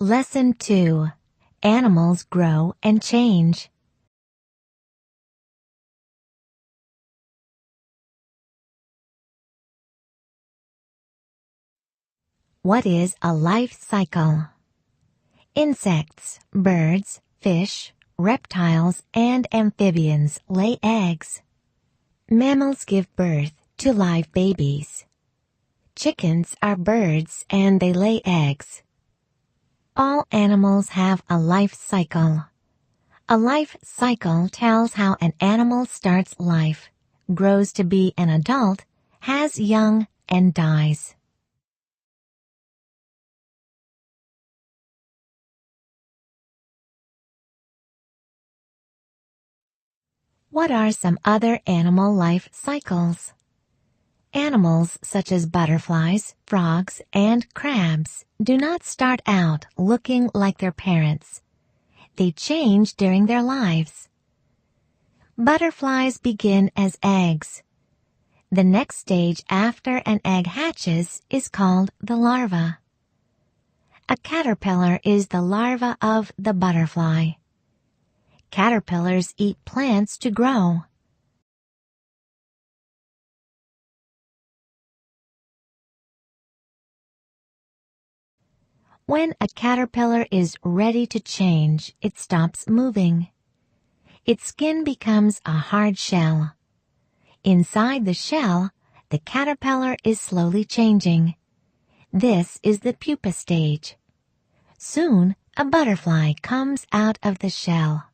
Lesson 2 Animals Grow and Change. What is a life cycle? Insects, birds, fish, reptiles, and amphibians lay eggs. Mammals give birth to live babies. Chickens are birds and they lay eggs. All animals have a life cycle. A life cycle tells how an animal starts life, grows to be an adult, has young, and dies. What are some other animal life cycles? Animals such as butterflies, frogs, and crabs do not start out looking like their parents. They change during their lives. Butterflies begin as eggs. The next stage after an egg hatches is called the larva. A caterpillar is the larva of the butterfly. Caterpillars eat plants to grow. When a caterpillar is ready to change, it stops moving. Its skin becomes a hard shell. Inside the shell, the caterpillar is slowly changing. This is the pupa stage. Soon, a butterfly comes out of the shell.